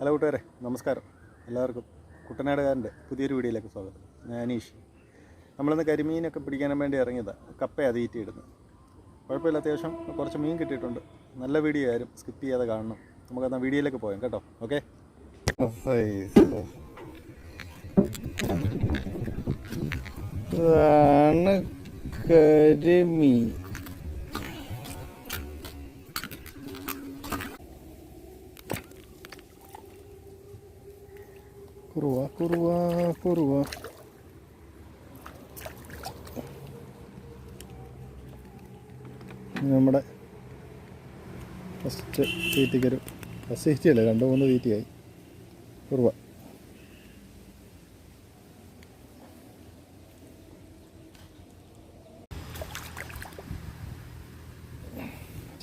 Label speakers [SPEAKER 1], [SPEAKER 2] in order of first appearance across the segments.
[SPEAKER 1] Hello കൂട്ടുകാരെ നമസ്കാരം. എല്ലാവർക്കും കുട്ടനാടുകാരന്റെ പുതിയൊരു വീഡിയോയിലേക്ക് സ്വാഗതം. ഞാൻ അനീഷ്. നമ്മളിന്ന് കരിമീനൊക്കെ പിടിക്കാൻ വേണ്ടി ഇറങ്ങിയതാണ് കപ്പ അതീറ്റിയിടുന്നത് കുഴപ്പമില്ല അത്യാവശ്യം കുറച്ച് മീൻ കിട്ടിയിട്ടുണ്ട്. നല്ല വീഡിയോ ആരും സ്കിപ്പ് ചെയ്യാതെ കാണണം. നമുക്ക് നമുക്കെന്നാൽ വീഡിയോയിലേക്ക് പോയാം കേട്ടോ. ഓക്കെ?
[SPEAKER 2] കരിമീൻ. Kurwa, kurwa. ഇത് നമ്മുടെ ഫസ്റ്റ് തീറ്റിക്കൊരു ഫസ്റ്റ് തീറ്റിയല്ലേ രണ്ട് മൂന്ന് തീറ്റിയായി കുറുവ.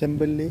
[SPEAKER 2] ചെമ്പല്ലി.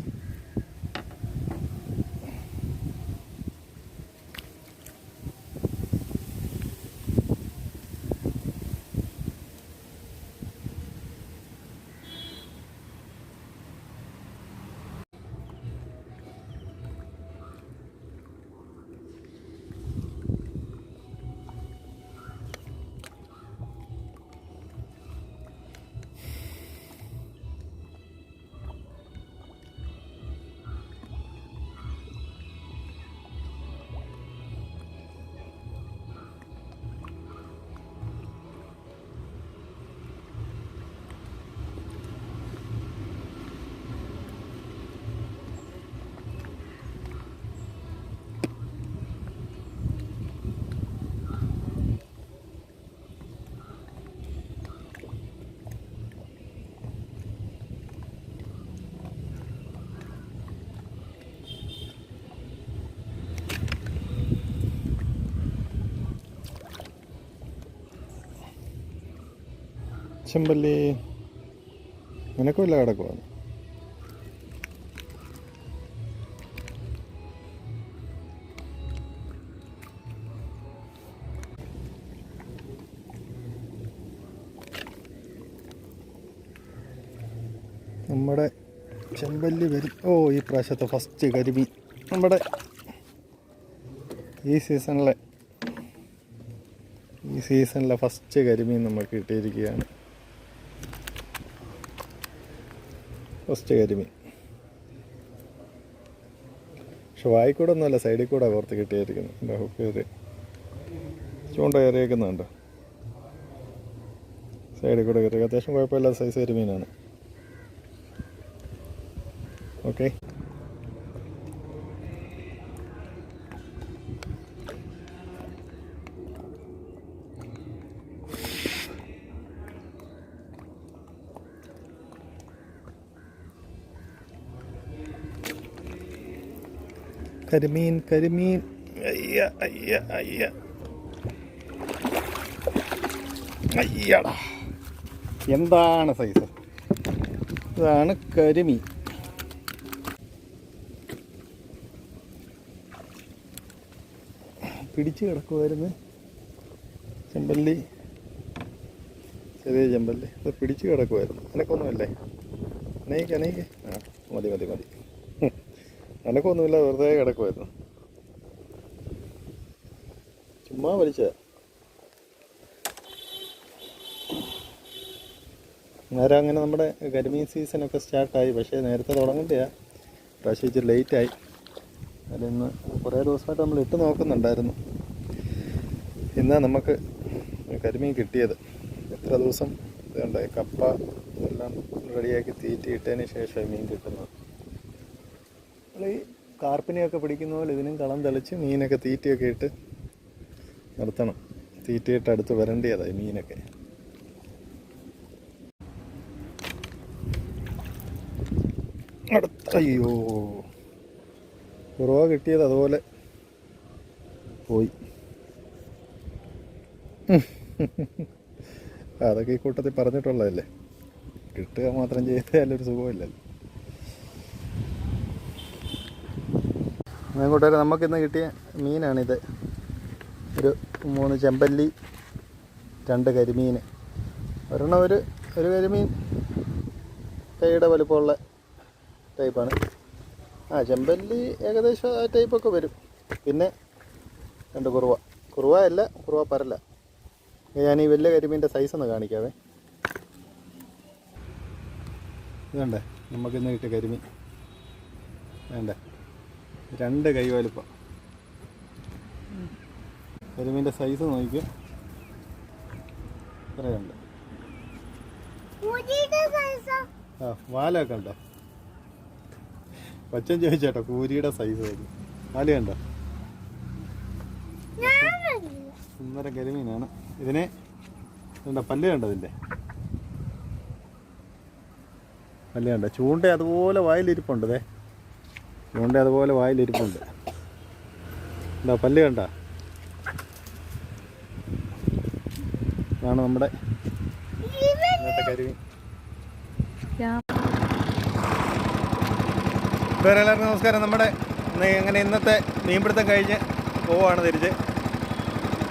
[SPEAKER 2] ചെമ്പല്ലി നിനക്കുമില്ല കിടക്കുവാണ് നമ്മുടെ ചെമ്പല്ലി വരും ഓ ഈ പ്രാവശ്യത്തെ ഫസ്റ്റ് കരിമീൻ. നമ്മുടെ ഈ സീസണിലെ ഈ സീസണിലെ ഫസ്റ്റ് കരിമീൻ നമുക്ക് കിട്ടിയിരിക്കുകയാണ്. ഫസ്റ്റ് കരിമീൻ പക്ഷെ വായിക്കൂടെ ഒന്നുമല്ല സൈഡിൽ കൂടെ കോർത്ത് കിട്ടിയായിരിക്കുന്നു എന്റെ ഹുക്ക് കയറി ചൂണ്ട കയറിയേക്കുന്നുണ്ട്. സൈഡിൽ കൂടെ കയറി. അത്യാവശ്യം കുഴപ്പമില്ലാത്ത സൈസ് കരിമീനാണ് ഓക്കെ. കരിമീൻ കരിമീൻ. അയ്യ അയ്യ അയ്യ. അയ്യടാ. എന്താണ് സൈസ് ഇതാണ് കരിമീൻ. പിടിച്ച് കിടക്കുമായിരുന്നു ചെമ്പല്ലി. ചെറിയ ചെമ്പല്ലി. അത് പിടിച്ച് കിടക്കുമായിരുന്നു അനക്കൊന്നുമല്ലേ അനേക്ക് അനേക്ക് ആ മതി മതി മതി. എനക്കൊന്നുമില്ല വെറുതെ കിടക്കുമായിരുന്നു ചുമ്മാ വലിച്ച നേരം അങ്ങനെ നമ്മുടെ കരിമീൻ സീസണൊക്കെ സ്റ്റാർട്ടായി പക്ഷേ നേരത്തെ തുടങ്ങണ്ടേ പ്രാവശ്യം ഇച്ചിരി ലേറ്റായി അതിന്ന് കുറേ ദിവസമായിട്ട് നമ്മൾ ഇട്ട് നോക്കുന്നുണ്ടായിരുന്നു. ഇന്നാ നമുക്ക് കരിമീൻ കിട്ടിയത്. എത്ര ദിവസം ഇതുണ്ടായി കപ്പ എല്ലാം റെഡിയാക്കി തീറ്റി ഇട്ടതിന് ശേഷം മീൻ കിട്ടുന്നത്. ഈ കാർപ്പിനെയൊക്കെ പിടിക്കുന്ന പോലെ ഇതിനും കളം തെളിച്ച് മീനൊക്കെ തീറ്റയൊക്കെ ഇട്ട് നിർത്തണം. തീറ്റയിട്ട് അടുത്ത് വരേണ്ടതായി മീനൊക്കെ. അടുത്ത അയ്യോ. കുറവ കിട്ടിയത് അതുപോലെ പോയി. അതൊക്കെ ഈ കൂട്ടത്തിൽ പറഞ്ഞിട്ടുള്ളതല്ലേ? കിട്ടുക മാത്രം ചെയ്താലൊരു സുഖമില്ലല്ലോ. ഞാൻ കൂട്ടുകാരെ നമുക്കിന്ന് കിട്ടിയ മീനാണിത്. ഒരു മൂന്ന് ചെമ്പല്ലി രണ്ട് കരിമീൻ ഒരെണ്ണം ഒരു ഒരു കരിമീൻ കൈയുടെ വലുപ്പമുള്ള ടൈപ്പാണ്. ആ ചെമ്പല്ലി ഏകദേശം ആ ടൈപ്പൊക്കെ വരും. പിന്നെ രണ്ട് കുറുവ. കുറുവ അല്ല കുറുവ പരല്ല. ഞാൻ ഈ വലിയ കരിമീന്റെ സൈസ് കാണിക്കാവേ. ഇതുണ്ടേ നമുക്കിന്ന് കിട്ടിയ കരിമീൻ. വേണ്ടേ? രണ്ട് കൈ വലുപ്പം കരിമീന്റെ സൈസ് നോക്കിക്കും. ഇത്രയുണ്ട് ആ? വാലൊക്കെ ഉണ്ടോ? കൊച്ചൻ ചോദിച്ചേട്ടോ കൂരിയുടെ സൈസ് വരും വാൽ കണ്ടോ? സുന്ദര കരിമീനാണ്. ഇതിനെ ഇതുണ്ടോ പല്ല് കണ്ടോ ഇതിന്റെ? പല്ല് കണ്ടോ? ചൂണ്ട അതുപോലെ വായിലിരിപ്പുണ്ട് ദേ ചൂണ്ട അതുപോലെ വായിലിരിപ്പുണ്ട്. എന്താ പല്ല് കണ്ട. ഇതാണ് നമ്മുടെ വേറെ എല്ലാവർക്കും നമസ്കാരം. നമ്മുടെ അങ്ങനെ ഇന്നത്തെ മീൻപിടുത്തം കഴിഞ്ഞ് പോവാണ് തിരിച്ച്.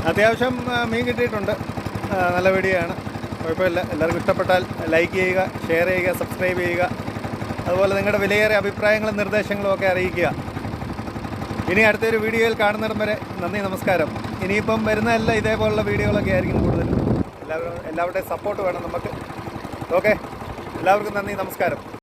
[SPEAKER 2] അത്യാവശ്യം മീൻ കിട്ടിയിട്ടുണ്ട്. നല്ല വീഡിയോ ആണ് കുഴപ്പമില്ല. എല്ലാവർക്കും ഇഷ്ടപ്പെട്ടാൽ ലൈക്ക് ചെയ്യുക ഷെയർ ചെയ്യുക സബ്സ്ക്രൈബ് ചെയ്യുക. അതുപോലെ നിങ്ങളുടെ വിലയേറിയ അഭിപ്രായങ്ങളും നിർദ്ദേശങ്ങളും ഒക്കെ അറിയിക്കുക. ഇനി അടുത്തൊരു വീഡിയോയിൽ കാണുന്നിടം വരെ നന്ദി നമസ്കാരം. ഇനിയിപ്പം വരുന്ന എല്ലാം ഇതേപോലുള്ള വീഡിയോകളൊക്കെ ആയിരിക്കും കൂടുതൽ എല്ലാവരും എല്ലാവരുടെയും സപ്പോർട്ട് വേണം നമുക്ക്. ഓക്കെ എല്ലാവർക്കും നന്ദി നമസ്കാരം.